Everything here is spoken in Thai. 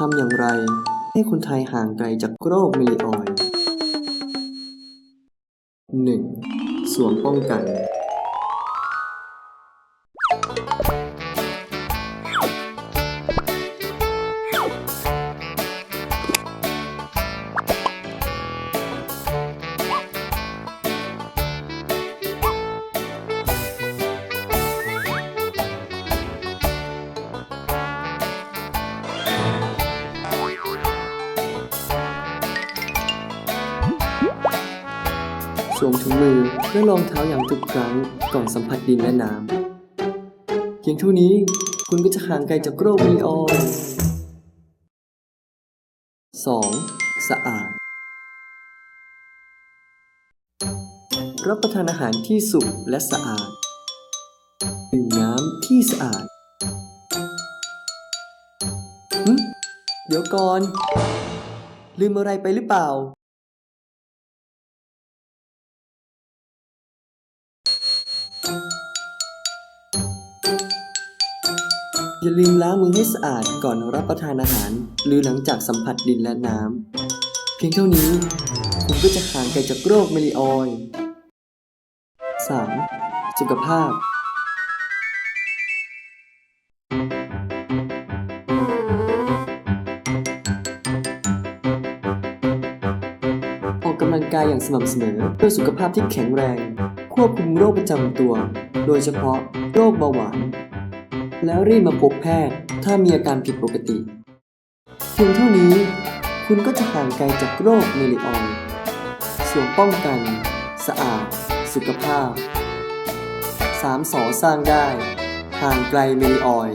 ทำอย่างไร ให้คนไทยห่างไกลจากโรคมิลลิออยด์ 1. สวมป้องกัน สวมถุงมือและรองเท้าอย่างทุกครั้งก่อนสัมผัสดินและน้ำเพียงเท่านี้คุณก็จะห่างไกลจากโรคมิลลิออยด์ 2. สะอาด รับประทานอาหารที่สุกและสะอาด ดื่มน้ำที่สะอาดเดี๋ยวก่อน ลืมอะไรไปหรือเปล่า อย่าลืมล้างมือให้สะอาดก่อนรับประทานอาหาร หรือหลังจากสัมผัสดินและน้ำ เพียงเท่านี้ คุณก็จะห่างไกลจากโรคเมลิออยด์ 3. สุขภาพออกกำลังกายอย่างสม่ำเสมอเพื่อสุขภาพที่แข็งแรง ควบคุมโรคประจำตัว โดยเฉพาะโรคเบาหวาน แล้วรีบมาพบแพทย์ถ้ามีอาการผิดปกติ เพียงเท่านี้ คุณก็จะห่างไกลจากโรคเมลิออนสวมป้องกัน สะอาด สุขภาพ 3สอสร้างได้ ห่างไกลเมลิออย